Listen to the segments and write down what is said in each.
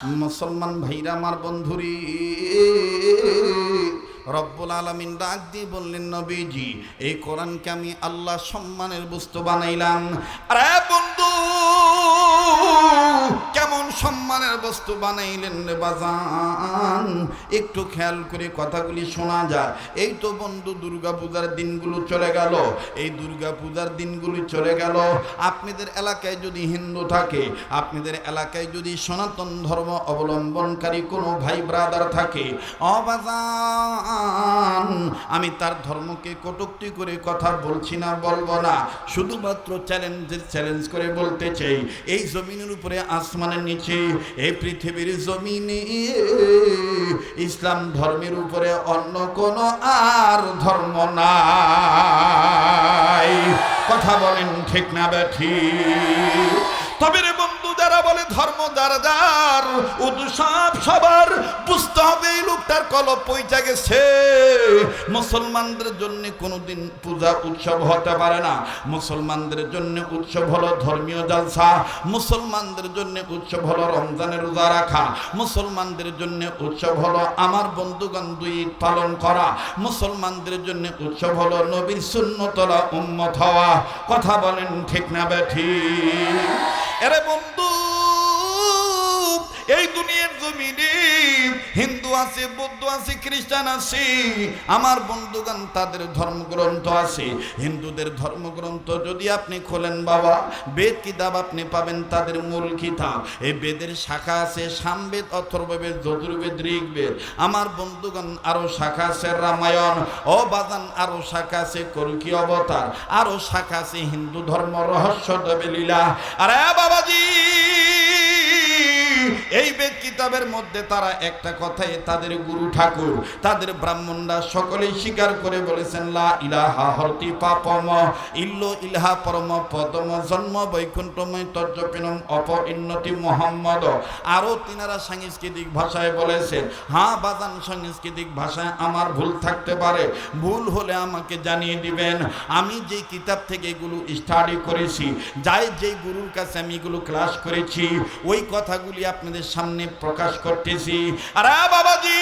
মুসলমান ভাইরা, আমার বন্ধুরি, রব্বুল আলমিন ডাক দিয়ে বললেন, নবীজি, এই কোরআনকে আমি আল্লাহ সম্মানের বস্তু বানাইলাম। আরে বন্ধু, কেমন সম্মানের বস্তু বানাইলেন রে বাজান। একটু খেয়াল করে কথাগুলি শোনা যায়। এই তো বন্ধু দুর্গা পূজার দিনগুলো চলে গেল। এই দুর্গা পূজার দিনগুলি চলে গেল। আপনাদের এলাকায় যদি হিন্দু থাকে, আপনাদের এলাকায় যদি সনাতন ধর্ম অবলম্বনকারী কোনো ভাই ব্রাদার থাকে অবাজান আমি তার ধর্মকে কটুক্তি করে কথা বলছি না, বলব না। শুধুমাত্র চ্যালেঞ্জের চ্যালেঞ্জ করে বলতে চাই, এই জমিনের উপরে, আসমানের নিচে এই পৃথিবীর জমিনে ইসলাম ধর্মের উপরে অন্য কোনো আর ধর্ম নাই। কথা বলেন ঠিক না ব্যাঠি তবে রে বলে ধর্ম যার যার উৎসব সবার। বুঝতে হবে এই লোকটার কলপ পইচা গেছে। মুসলমানদের জন্য কোনোদিন পূজা উৎসব হতে পারে না। মুসলমানদের জন্য উৎসব হলো ধর্মীয় জালসা। মুসলমানদের জন্য উৎসব হলো রমজানের রোজা রাখা। মুসলমানদের জন্য উৎসব হলো আমার বন্ধুগণ দুই পালন করা। মুসলমানদের জন্য উৎসব হলো নবীর শূন্যতলা উম্মত হওয়া। কথা বলেন ঠিক না ব্যাঠি এরে বন্ধু হিন্দু আছে বৌদ্ধ আছে, খ্রিস্টান আছে। আমার বন্ধুগান তাদের ধর্মগ্রন্থ আছে। হিন্দুদের ধর্মগ্রন্থ যদি আপনি খোলেন, বাবা, বেদ কিতাব আপনি পাবেন, তাদের মূল কিতাব। এই বেদের শাখা আছে সামবেদ, অথর্ববেদ যজুর্বেদ ঋগ্বেদ। আমার বন্ধুগণ, আরও শাখা আছে রামায়ণ। ও বাদান আরও শাখা আছে কলকি অবতার। আরও শাখা আছে হিন্দু ধর্ম, রহস্য দেবে লীলা আরে বাবাজি! কিতাবের মধ্যে তারা একটা কথাই, তাদের গুরু ঠাকুর, তাদের ব্রাহ্মণরা সকলেই স্বীকার করে বলেছেন, লা ইলাহা হরতি পাপম, ইল্ল ইলাহা পরম পদম, জন্ম বৈকুণ্ঠময় তর্জপিনম অপ ইন্নতি মোহাম্মদ। আরও তিনারা সাংস্কৃতিক ভাষায় বলেছেন হ্যাঁ বাজান সাংস্কৃতিক ভাষায় আমার ভুল থাকতে পারে। ভুল হলে আমাকে জানিয়ে দিবেন। আমি যে কিতাব থেকে এগুলো স্টাডি করেছি, যাই যেই গুরুর কাছে আমি এগুলো ক্লাস করেছি, ওই কথাগুলি আপনাদের সামনে প্রকাশ করতেছি। আরে বাবাজি!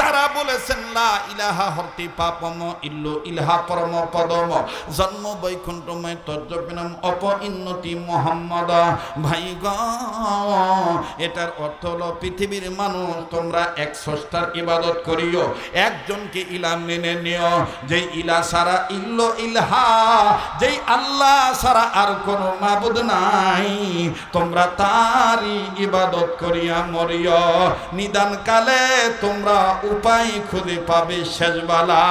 তারা বলেছেন, লা ইলাহা হরতি পাপম, ইল্লু ইলাহা পরম পদম জন্ম বৈকুণ্ঠময়, তর্জবিনম অপ ইন্নতি মোহাম্মদ। ভাই গ এটার অর্থ হলো পৃথিবীর মানুষ, তোমরা এক স্রষ্টার ইবাদত করিও, একজনকে ইলা মেনে নিও। যেই ইলা সারা ইল্লো ইলহা, যেই আল্লাহ সারা আর কোনো মাবুদ নাই, তোমরা তারই ইবাদত করিয়া নিদান কালে তোমরা উপায় খুঁজে পাবে শেষবালা।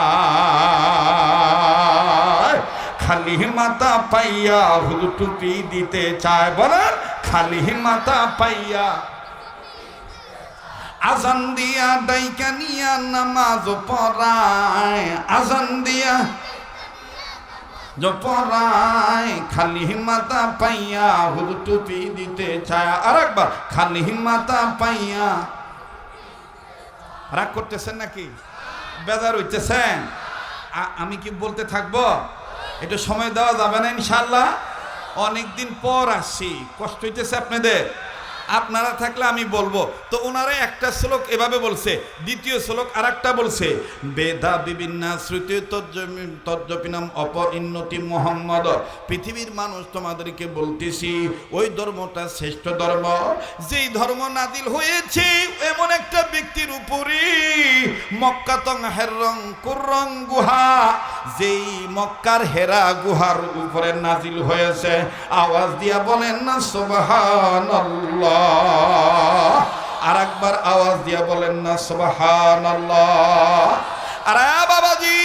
খালি মাতা পাইয়া হুদু টুপি দিতে চায় বলার খালি মাতা পাইয়া। আজান দিয়া ডাইকা নিয়া নামাজ পড়ায়, আজান দিয়া জপরায় খালি মাতা পাইয়া হুদু টুপি দিতে চায়। আর খালি মাতা পাইয়া রাগ করতেছেন নাকি? বেজার হইতেছেন। আমি কি বলতে থাকব? একটু সময় দেওয়া যাবে না ইনশাল্লাহ অনেকদিন পর আসছি। কষ্ট হইতেছে আপনাদের। আপনারা থাকলে আমি বলব। তো ওনারা একটা শ্লোক এভাবে বলছে, দ্বিতীয় শ্লোক আর একটা বলছে, বেদা বিভিন্ন শ্রুতি তর্জপিনাম অপ ইন্নতি মোহাম্মদ। পৃথিবীর মানুষ তোমাদেরকে বলতেছি, ওই ধর্মটা শ্রেষ্ঠ ধর্ম। যেই ধর্ম নাদিল হয়েছে, এমন একটা ব্যক্তির উপরে মক্কাতং হেরং কুরং গুহা। যেই মক্কার হেরা গুহার উপরে নাজিল হয়েছে, আওয়াজ দিয়া বলেন না, সুবহানাল্লাহ। আর একবার আওয়াজ দিয়া বলেন না, সুবহানাল্লাহ। আরে বাবাজি।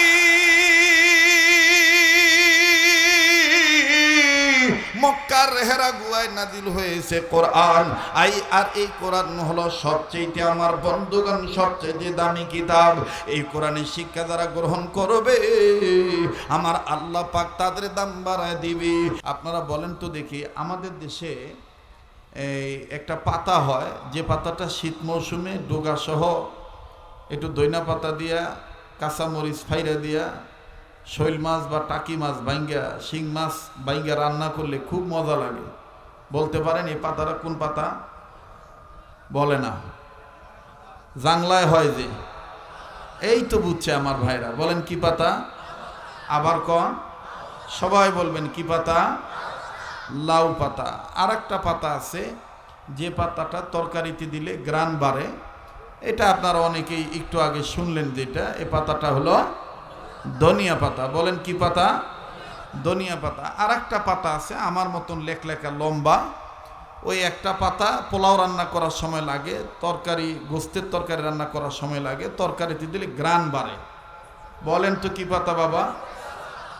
হয়েছে কোরআন। আই, আর এই সবচেয়ে আমার সবচেয়ে এই শিক্ষা গ্রহণ করবে, আমার আল্লাহ পাক তাদের দাম বাড়ায় দিবে। আপনারা বলেন তো দেখি, আমাদের দেশে এই একটা পাতা হয়, যে পাতাটা শীত মৌসুমে ডোগা সহ একটু দইনা পাতা দিয়া, কাঁচামরিচ ফাইরা দিয়া, শৈল মাছ বা টাকি মাছ বাইঙ্গা শিং মাছ বাইঙ্গা রান্না করলে খুব মজা লাগে। বলতে পারেন এই পাতাটা কোন পাতা? বলে না। জাংলায় হয় যে। এই তো বুঝছে আমার ভাইরা। বলেন কি পাতা? আবার কন। সবাই বলবেন কি পাতা? লাউ পাতা। আর একটা পাতা আছে, যে পাতাটা তরকারিতে দিলে গ্রান বাড়ে। এটা আপনারা অনেকেই একটু আগে শুনলেন যেটা এ পাতাটা হলো ধনিয়া পাতা। বলেন কি পাতা? ধনিয়া পাতা। আর একটা পাতা আছে, আমার মতন লেখলেখা লম্বা। ওই একটা পাতা পোলাও রান্না করার সময় লাগে, তরকারি, গোস্তের তরকারি রান্না করার সময় লাগে, তরকারিতে দিলে গ্রান বাড়ে। বলেন তো কি পাতা বাবা?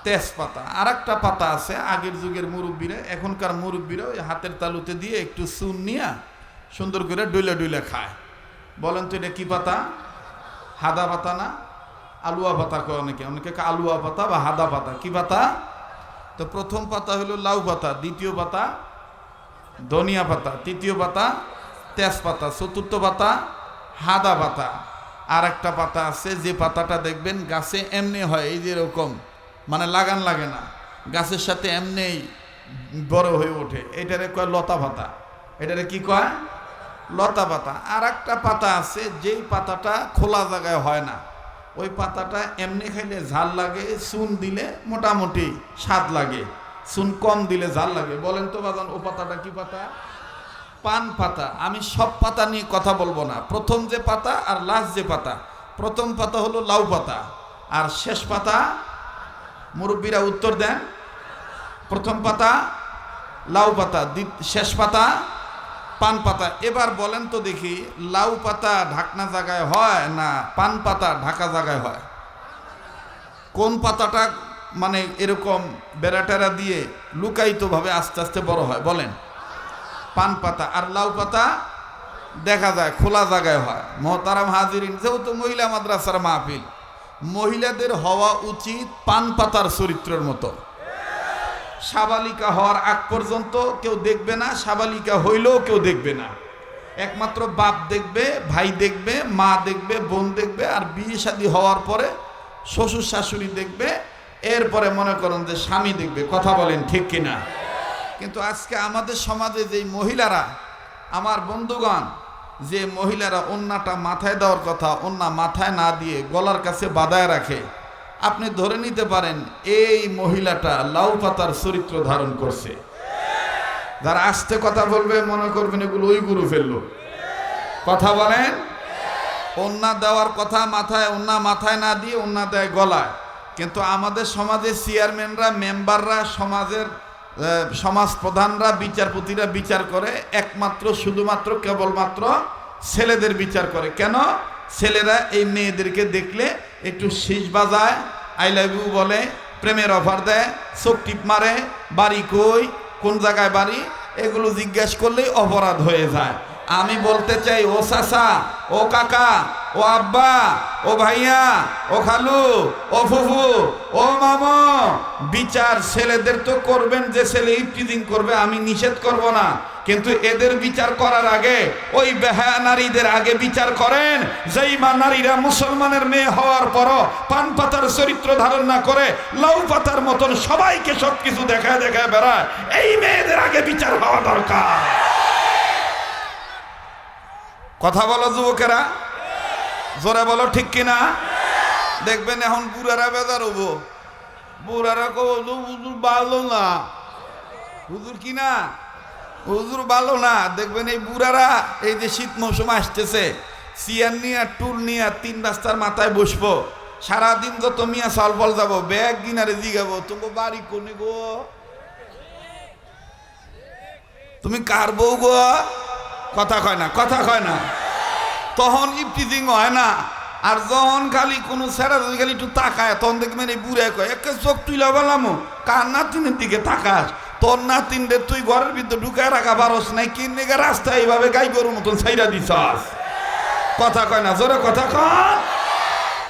তেজপাতা। আর একটা পাতা আছে, আগের যুগের মুরব্বীরা, এখনকার মুরব্বীরা ওই হাতের তালুতে দিয়ে একটু চুন নিয়ে সুন্দর করে ডুলে ডুলে খায়। বলেন তো এটা কী পাতা? হাদা পাতা না? আলুয়া পাতা কয় অনেকে। অনেকে আলুয়া পাতা বা হাদা পাতা। কি পাতা? তো প্রথম পাতা হলো লাউ পাতা, দ্বিতীয় পাতা ধনিয়া পাতা, তৃতীয় পাতা তেজপাতা, চতুর্থ পাতা হাদা পাতা। আর একটা পাতা আছে, যে পাতাটা দেখবেন গাছে এমনি হয়, এই যে এরকম। মানে লাগান লাগে না। গাছের সাথে এমনিই বড় হয়ে ওঠে। এটারে কয় লতা পাতা। এটারে কি কয়? লতা পাতা। আর একটা পাতা আছে, যেই পাতাটা খোলা জায়গায় হয় না। ওই পাতাটা এমনি খাইলে ঝাল লাগে, চুন দিলে মোটামুটি স্বাদ লাগে। চুন কম দিলে ঝাল লাগে। বলেন তো বাজান, ও পাতাটা কি পাতা? পান পাতা। আমি সব পাতা নিয়ে কথা বলব না। প্রথম যে পাতা আর লাস্ট যে পাতা। প্রথম পাতা হলো লাউ পাতা। আর শেষ পাতা মুরব্বীরা উত্তর দেন। প্রথম পাতা, লাউ পাতা শেষ পাতা, পান পাতা। এবার বলেন তো দেখি, লাউ পাতা ঢাকনা জায়গায় হয় না পান পাতা ঢাকা জায়গায় হয়? কোন পাতাটা মানে এরকম বেড়াটেরা দিয়ে লুকায়িতভাবে আস্তে আস্তে বড় হয়? বলেন। পান পাতা আর লাউ পাতা দেখা যায়, খোলা জায়গায় হয়। মহতারাম হাজিরিন, যেহেতু মহিলা মাদ্রাসার মাহফিল। মহিলাদের হওয়া উচিত পান পাতার চরিত্রের মতো। সাবালিকা হওয়ার আগ পর্যন্ত কেউ দেখবে না, সাবালিকা হইলেও কেউ দেখবে না। একমাত্র বাপ দেখবে, ভাই দেখবে, মা দেখবে, বোন দেখবে, আর বিয়ে শাদী হওয়ার পরে শ্বশুর শাশুড়ি দেখবে, এরপরে মনে করেন যে স্বামী দেখবে। কথা বলেন ঠিক কিনা? কিন্তু আজকে আমাদের সমাজে যেই মহিলারা, আমার বন্ধুগণ যে মহিলারা অন্যটা মাথায় দেওয়ার কথা অন্য মাথায় না দিয়ে গলার কাছে বাধায় রাখে, আপনি ধরে নিতে পারেন এই মহিলাটা লাউ পাতার চরিত্র ধারণ করছে। যারা আসতে কথা বলবে, মনে করবেন এগুলো ওই গুরু ফেলল। কথা বলেন? অন্যা দেওয়ার কথা মাথায় অন্যা মাথায় না দিয়ে অন্যা দেয় গলায়। কিন্তু আমাদের সমাজের চেয়ারম্যানরা মেম্বাররা সমাজের সমাজ প্রধানরা বিচারপতিরা বিচার করে, একমাত্র, শুধুমাত্র, কেবলমাত্র ছেলেদের বিচার করে। কেন? ছেলেরা এই মেয়েদেরকে দেখলে একটু শীষ বাজায়, আই লাভ ইউ বলে, প্রেমের অফার দেয়, চোখ টিপ মারে, বাড়ি কই, কোন জায়গায় বাড়ি, এগুলো জিজ্ঞেস করলেই অপরাধ হয়ে যায়। আমি বলতে চাই, ও চাচা, ও কাকা ও আব্বা, ও ভাইয়া, ও খালু, ও ফুফু, ও মাম, বিচার ছেলেদের তো করবেন যে ছেলে ইফটিজিং করবে, আমি নিষেধ করব না। কিন্তু এদের বিচার করার আগে, ওই বেহায়া নারীদের আগে বিচার করেন। যেই মা নারীরা মুসলমানের মেয়ে হওয়ার পরও পান পাতার চরিত্র ধারণ না করে, লাউ পাতার মতন সবাইকে সব কিছু দেখায় দেখায় বেড়ায়, এই মেয়েদের আগে বিচার হওয়া দরকার। কথা বলো যুবকেরা। জোরে বলো, ঠিক কিনা? দেখবেন এখন বুড়ারা বেজার হব। বুড়ারা কো হুজুর ভালো না। হুজুর কি না? হুজুর ভালো না। দেখবেন এই বুড়ারা, এই যে শীত মৌসুম আসতেছে সিয়ার নিয়ে, টুল নিয়ে তিন রাস্তার মাথায় বসবো। সারাদিন যত মিয়া সাল ফল যাব, ব্যাগ কিনারে জিগাবো। তুমি বাড়ি কোনে গো? তুমি কার বউ গো? কথা কয় না, কথা কয় না। তখন ইফটিজিং হয় না। আর যখন খালি কোনো স্যারা যদি খালি একটু তাকায়, তখন দেখবেন এই বুড়ে কয়, একে চোখ তুইলা বললাম কার নাতিনের দিকে তাকাস? তোর নাতিনরে তুই ঘরের ভিতরে ঢুকায় রাখা পারস নাই কিনে রাস্তায় এইভাবে গাই গরুর মতন ছাইরা দিছাস? কথা কয় না, জোরে কথা কয়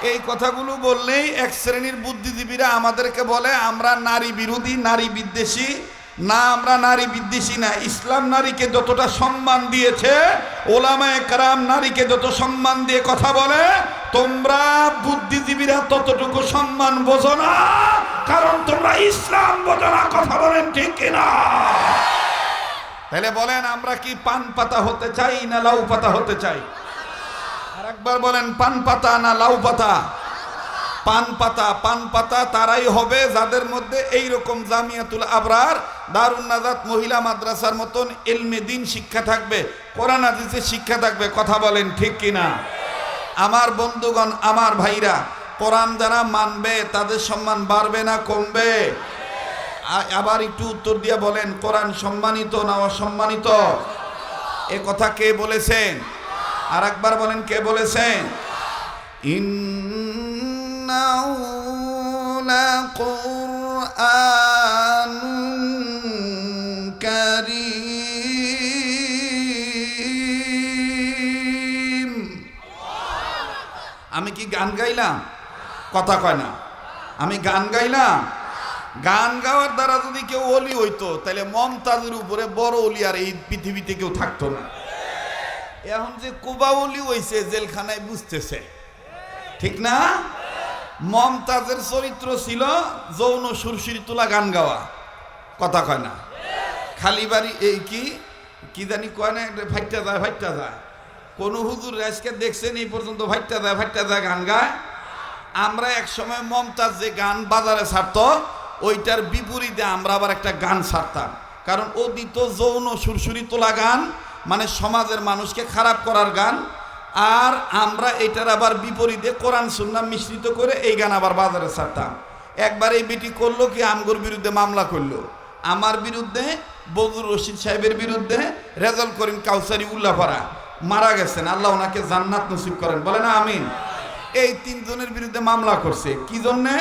এই কথাগুলো বললেই এক শ্রেণির বুদ্ধিজীবীরা আমাদেরকে বলে, আমরা নারী বিরোধী, নারী বিদ্বেষী। না আমরা নারী বিদ্বেষী না, ইসলাম নারীকে যতটা সম্মান দিয়েছে, ওলামায় কারাম নারীকে যত সম্মান দিয়ে কথা বলে, তোমরা বুদ্ধিজীবীরা ততটুকু সম্মান বোঝো না, কারণ তোমরা ইসলাম বোঝো না, কথা বলেন ঠিক কিনা? তাহলে বলেন, আমরা কি পান পাতা হতে চাই না লাউ পাতা হতে চাই? আর একবার বলেন, পান পাতা না লাউ পাতা? পান পাতা পান পাতা তারাই হবে যাদের মধ্যে এই রকম জামিয়াতুল আবরার দারুণ নাজাত মহিলা মাদ্রাসার মতন এলমে দিন শিক্ষা থাকবে, কোরআন হাদিসের শিক্ষা থাকবে, কথা বলেন ঠিক কিনা? আমার বন্ধুগণ, আমার ভাইরা, কোরআন যারা মানবে, তাদের সম্মান বাড়বে না কমবে? আবার একটু উত্তর দিয়ে বলেন, কোরআন সম্মানিত না অসম্মানিত? এ কথা কে বলেছেন? আর একবার বলেন, কে বলেছেন? ইন্নাহু আমি কি গান গাইলাম? কথা কয় না। আমি গান গাইলাম? গান গাওয়ার দ্বারা যদি কেউ অলি হইতো, তাহলে মমতাজের উপরে বড় অলি আর এই পৃথিবীতে কেউ থাকতো না। এখন যে কুবা অলি হইছে, জেলখানায় বুঝতেছে। ঠিক না? মমতাজের চরিত্র ছিল যৌন সুরসুরি তোলা গান গাওয়া। কথা কয় না। খালি বাড়ি এই কি? কি জানি কয় না এটা ফাইটটা যায় ফাইটটা যায়। কোন হুজুর আজকে দেখছেন, এই পর্যন্ত ফাইটটা যায় ফাইটটা যায় গান গায়। আমরা এক সময় মমতাজ যে গান বাজারে ছাড়ত, ওইটার বিপরীতে আমরা আবার একটা গান ছাড়তাম। কারণ ও দিত যৌন সুরসুরি তোলা গান মানে সমাজের মানুষকে খারাপ করার গান, আর আমরা এটার আবার বিপরীতে কোরআন, সুন্না মিশ্রিত করে এই গান আবার বাজারে ছাড়তাম। একবার এই বেটি করল কি, আমগোর বিরুদ্ধে মামলা করল। আমার বিরুদ্ধে বদুর রশিদ সাহেবের বিরুদ্ধে রেজাল করিম কাউসারি উল্লাপাড়া মারা গেছেন, আল্লাহ ওনাকে জান্নাত নসিব করেন। বলে না, আমিন। এই তিনজনের বিরুদ্ধে মামলা করছে। কি জন্যে?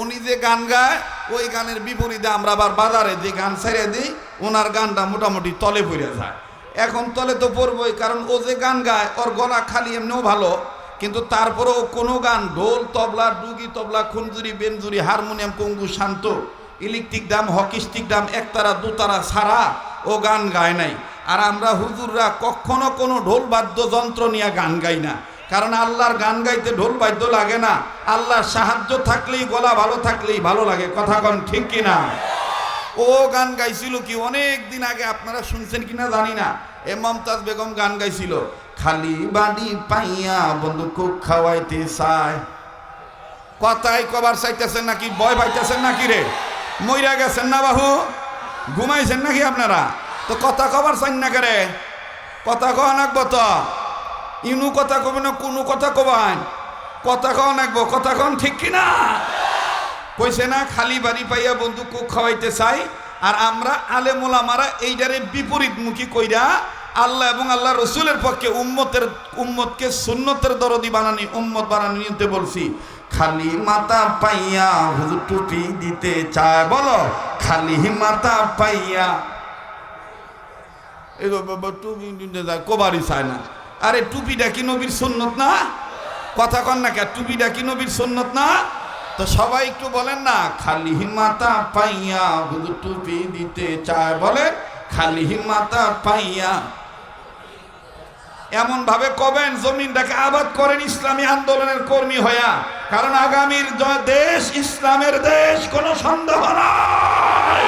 উনি যে গান গায়, ওই গানের বিপরীতে আমরা আবার বাজারে যে গান ছেড়ে দিই, ওনার গানটা মোটামুটি তলে পড়ে যায়। এখন তলে তো পড়বই, কারণ ও যে গান গায়, ওর গলা খালি এমনিও ভালো, কিন্তু তারপরেও কোনো গান, ঢোল, তবলা, ডুগি, তবলা, খুনজুরি, বেনজুরি, হারমোনিয়াম, কঙ্গু, শান্ত, ইলেকট্রিক দাম হকিস্টিক দাম একতারা, দুতারা ছাড়া ও গান গায় নাই। আর আমরা হুজুররা কখনো কোনো ঢোল বাদ্যযন্ত্র নিয়ে গান গাই না। কারণ আল্লাহর গান গাইতে ঢোল বাদ্য লাগে না। আল্লাহর সাহায্য থাকলেই, গলা ভালো থাকলেই ভালো লাগে। কথা কন ঠিক কিনা ও গান গাইছিল কি? অনেক দিন আগে আপনারা শুনছেন কিনা জানি না। এ মমতাজ বেগম গান গাইছিল, খালি বাড়ি পাইয়া বন্ধু খুব খাওয়াইতে চায়। কথাই কবার চাইতেছেন নাকি? ভয় পাইতেছেন নাকি রে? মইরা গেছেন না বাহু? ঘুমাইছেন নাকি আপনারা? তো কথা কবার চাই না করে। কথা কওয়া নাকবো তো। ইনু কথা কবে না, কোনো কথা কবান। কথা কওয়া নাকবো কথা কন ঠিক কিনা কইছে না, খালি বাড়ি পাইয়া বন্ধু কুক খাওয়াইতে চাই, আর আমরা আলে মোলামারা এইটারে বিপরীতমুখী কইরা আল্লাহ এবং আল্লাহ রসুলের পক্ষে উম্মতের, উম্মতকে সুন্নতের দরদি বানানি, উম্মত বানানি নিতে বলছি। খালি মাথা পাইয়া হুজুর টুপি দিতে চায়, বলো? খালি মাথা পাইয়া কোবারই চায় না। আরে, টুপিটা কি নবীর সুন্নত না? কথা কন না কে টুপিটা কি নবীর সুন্নত না? তো সবাই একটু বলেন না, খালি মাথা পাইয়া টুপি দিতে চায় বলে, খালি মাথা পাইয়া। এমন ভাবে কবেন জমিনটাকে আবাদ করেন ইসলামী আন্দোলনের কর্মী হইয়া, কারণ আগামীর দেশ ইসলামের দেশ, কোনো সন্দেহ নাই।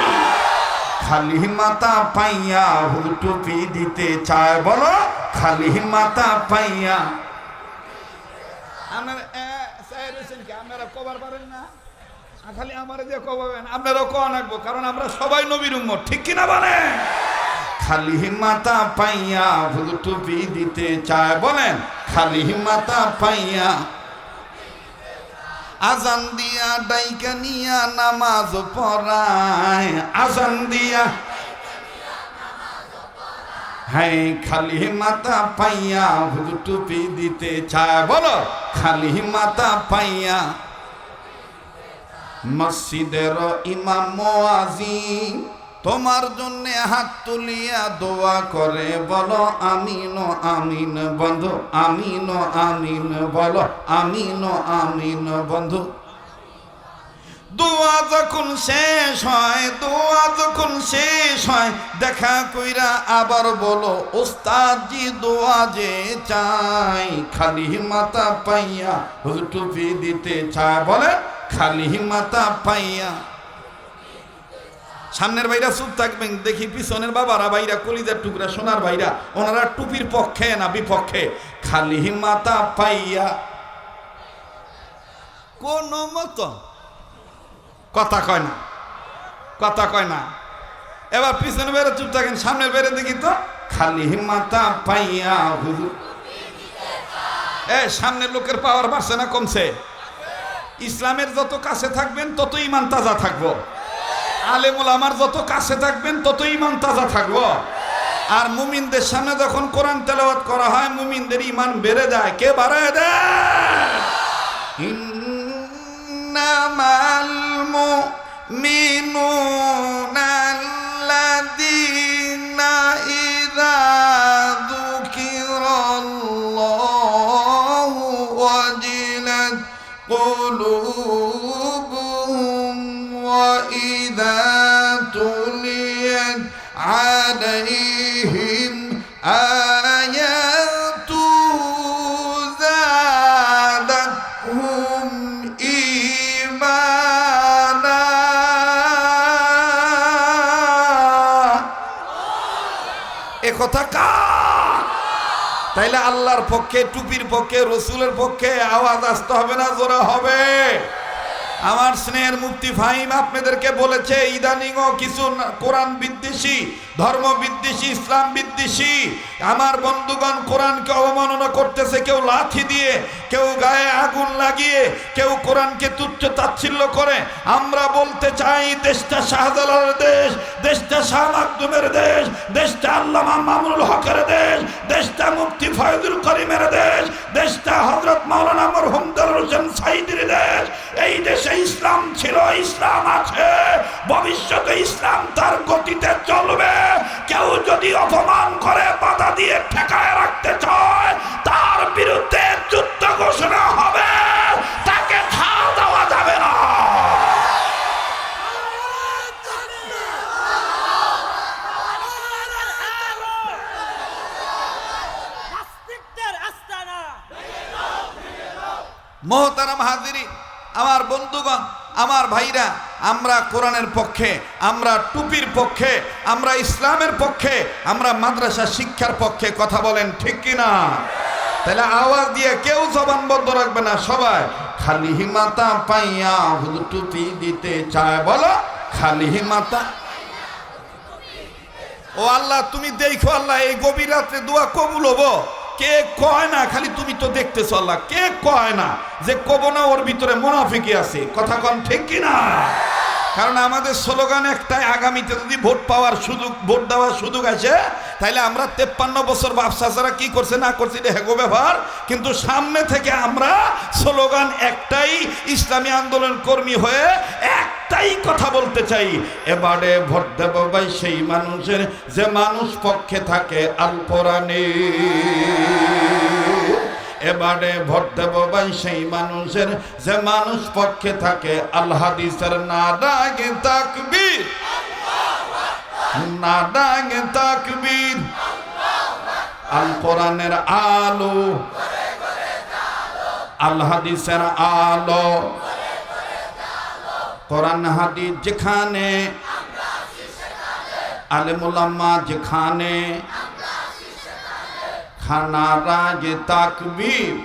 খালি মাতা পাইয়া হুজুর টুপি দিতে চায় বলো খালি মাতা পাইয়া। আপনারা? কবার পারেন না? খালি আমার দিয়ে কবাবেন আপনারাও কওয়া নাকবো কারণ আমরা সবাই নবীর উম্মত ঠিক কিনা বলেন? খালি মাথা পাইয়া হুজুর টুপি দিতে চায় বলেন খালি মাথা পাইয়া। আজান দিয়া ডাইকা নিয়া নামাজ পড়ায়। আজান দিয়া। হ্যাঁ খালি মাথা পাইয়া হুজুর টুপি দিতে চায়। বলো, খালি মাথা পাইয়া মসজিদের ইমাম মোয়াজিন তোমার জন্য হাত তুলিয়া দোয়া করে, বলো, আমিন আমিন, বন্ধু, আমিন আমিন, বলো, আমিন আমিন, বন্ধু। দোয়া যখন শেষ হয়, দোয়া যখন শেষ হয়, দেখা কইরা আবার বলো, ওস্তাদজি দোয়া যে চাই, খালি মাথা পাইয়া টুপি দিতে চায়। বলে, খালি মাথা পাইয়া। সামনের ভাইরা চুপ থাকবেন, দেখি পিছনের বাবারা ভাইরা কলিজার টুকরা, সোনার ভাইরা, ওনারা টুপির পক্ষে না বিপক্ষে? খালি মাতা পাইয়া। কোন মতো। কথা কয় না। কথা কয় না। এবার পিছনে বেড়ে চুপ থাকেন, সামনের বেড়ে দেখি তো, খালি মাতা পাইয়া হুজুর। এ, সামনের লোকের পাওয়ার বাড়ছে না কমছে? ইসলামের যত কাছে থাকবেন তত ইমান তাজা থাকব। আলেমুল আমার যত কাছে থাকবেন তত ইমান তাজা থাকব। আর মুমিনদের সামনে যখন কোরআন তেলাওয়াত করা হয়, মুমিনদের ইমান বেড়ে যায়। কে বাড়ায় দেয়? ইন্নামাল মুমিনুনা আল্লাযীনা ইযা عليهم آياته زادتهم إيمانا এ কথা কার তাইলে আল্লাহর পক্ষে টুপির পক্ষে রসুলের পক্ষে আওয়াজ আসতে হবে না জোরা হবে আমার স্নেহের মুক্তি ফাহিম আপনাদেরকে বলেছে, ইদানিংও কিছু কোরআন বিদ্বেষী, ধর্ম বিদ্বেষী, ইসলাম বিদ্বেষী, আমার বন্ধুগণ কোরআনকে অবমাননা করতেছে, কেউ লাথি দিয়ে, কেউ গায়ে আগুন লাগিয়ে, কেউ কোরআনকে তুচ্ছ তাচ্ছিল্য করে। আমরা বলতে চাই, দেশটা শাহজালালের দেশ, দেশটা শাহ মাকদুমের দেশ, দেশটা আল্লামা মামুনুল হকের দেশ, দেশটা মুফতি ফয়জুল করিমের দেশ, দেশটা হজরত মাওলানা মরহুম দারুল হোসেন সাইদির দেশ, এই দেশে ইসলাম ছিল, ইসলাম আছে। ভবিষ্যতে ইসলাম তার গতিতে চলবে। কেউ যদি অপমান করে বাধা দিয়ে ঠেকায় রাখতে চায়, তার বিরুদ্ধে যুদ্ধ ঘোষণা হবে তাকে ছাড় দেওয়া যাবে না নাস্তিকদের আস্তানা মোহতারাম হাজিরি আমার বন্ধুগণ আমার ভাইরা আমরা কোরআনের পক্ষে, আমরা টুপির পক্ষে, আমরা ইসলামের পক্ষে, আমরা মাদ্রাসা শিক্ষার পক্ষে কথা বলেন ঠিক কিনা? তাহলে আওয়াজ দিয়ে কেউ জবান বন্ধ রাখবে না সবাই। খালি হিমাতা পাইয়া হুজুর টুপি দিতে চায়, বলো, খালি হিমাতা ও আল্লাহ, তুমি দেখো আল্লাহ, এই গভীর রাত্রে দোয়া কবুল হব। কে কয় না, খালি তুমি তো দেখতেছো আল্লাহ, কে কয় না যে কব না, ওর ভিতরে মোনাফিকি আছে। কথা কন ঠিক কি না কারণ আমাদের স্লোগান একটাই, আগামীতে যদি ভোট পাওয়ার সুযোগ, ভোট দেওয়ার সুযোগ আছে তাহলে আমরা তেপ্পান্ন বছর ছাড়া কি করছে, না করছে, এটা হেগো ব্যাপার কিন্তু সামনে থেকে আমরা স্লোগান একটাই, ইসলামী আন্দোলন কর্মী হয়ে একটাই কথা বলতে চাই। এবারে ভোট দেব ভাই সেই মানুষের, যে মানুষ পক্ষে থাকে আল কোরআনে এবারে ভোট দেব ভাই সেই মানুষের। যে মানুষ পক্ষে থাকে, আল হাদিসের না ডাকে তাকবীর। না ডাকে তাকবীর। আল কোরআনের আলো। আল হাদিসের আলো। কোরআন হাদিস যেখানে আলেমুলাম্মা যেখানে। খানা রাজ তাকবীর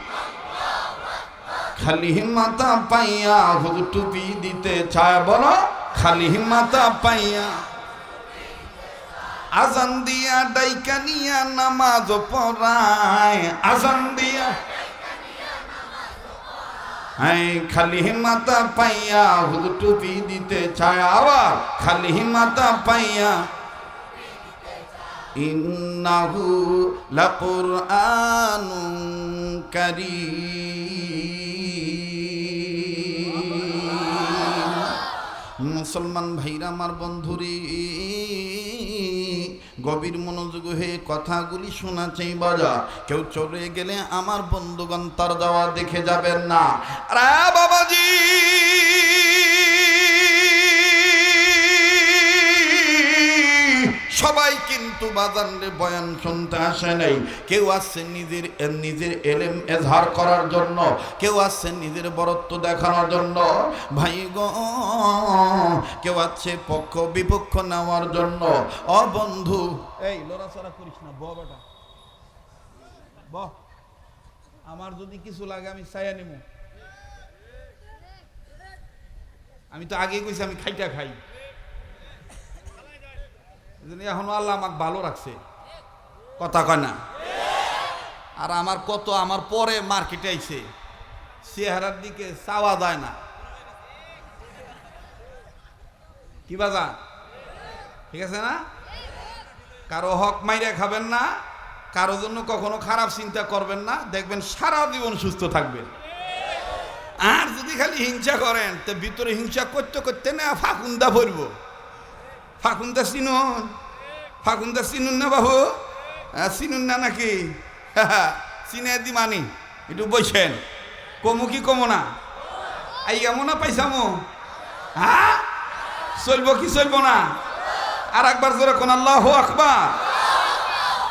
খালি হিম্মাতা পাইয়া হুজুর টুপি দিতে চায় বলো খালি হিম্মাতা পাইয়া আজান দিয়া ডাইকানিয়া নামাজ পড়ায় আজান দিয়া হ্যাঁ খালি হিমাতা পাইয়া হুজুর টুপি দিতে চায় আবার খালি হিমাতা পাইয়া ইন্নাহু লাকুরআনুন কারীম। মুসলমান ভাইরা, আমার বন্ধুরে, গভীর মনোযোগ হয়ে কথাগুলি শোনা চাই বাজা। কেউ চলে গেলে আমার বন্ধুগণ তার যাওয়া দেখে যাবেন না। আরে বাবাজি! সবাই কিন্তু বাজারে বয়ান শুনতে আসে নাই। কেউ আসছে নিজের নিজের এলেম এজহার করার জন্য, কেউ আসছে নিজের বরত্ব দেখানোর জন্য। ভাই গো, কেউ আছে পক্ষ বিপক্ষ নেওয়ার জন্য। অ বন্ধু। এই, লড়াচড়া করিস না, ব বেটা। ব। আমার যদি কিছু লাগে আমি চাইয়া নিব আমি তো আগে কইছি আমি খাইটা খাই। এখনও আল্লাহ আমাকে ভালো রাখছে। কথা কয় না? আর আমার কত, আমার পরে মার্কেটে আইছে। চেহারার দিকে চাওয়া যায় না। কি বাজা? ঠিক আছে না? কারও হক মাইরে খাবেন না, কারও জন্য কখনো খারাপ চিন্তা করবেন না। দেখবেন সারা জীবন সুস্থ থাকবেন। আর যদি খালি হিংসা করেন, তো ভিতরে হিংসা করতে করতে না ফাকুন্দা ভরবো ফাকুন্দা চিনুন ফাকুন্দা চিনুন না বাবু চিনুন না নাকি? চিনে দি মানি, একটু বইছেন কমু কি কমো না? আই এমন না পাইছামো হ্যাঁ চলবো কি চলবো না? আর একবার জোরে কোন আল্লাহ আকবার।